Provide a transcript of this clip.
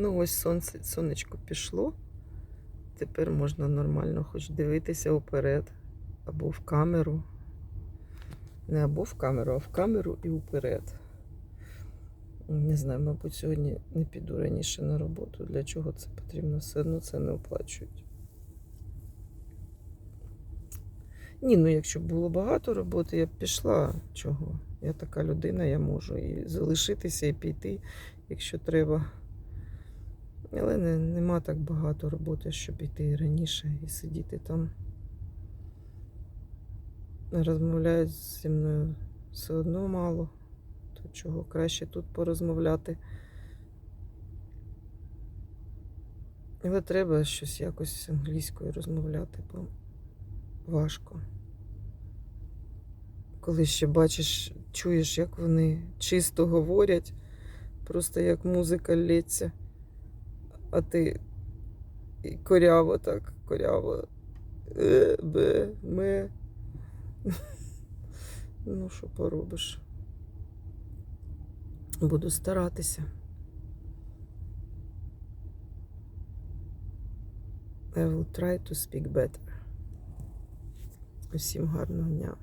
Ну, ось сонце, сонечко пішло. Тепер можна нормально хоч дивитися вперед. Або в камеру. Не або в камеру, а в камеру і вперед. Не знаю, мабуть, сьогодні не піду раніше на роботу. Для чого це потрібно? Все одно це не оплачують. Ні, ну якщо б було багато роботи, я б пішла. Чого? Я така людина, я можу і залишитися, і піти, якщо треба. Але не, нема так багато роботи, щоб йти раніше і сидіти там. Розмовляють зі мною все одно мало. То чого краще тут порозмовляти. Але треба щось якось англійською розмовляти, бо важко. Коли ще бачиш, чуєш, як вони чисто говорять, просто як музика лється, а ти і коряво так, коряво. Е, бе, ме. Ну, що поробиш? Буду старатися. I will try to speak better. Усім гарного дня.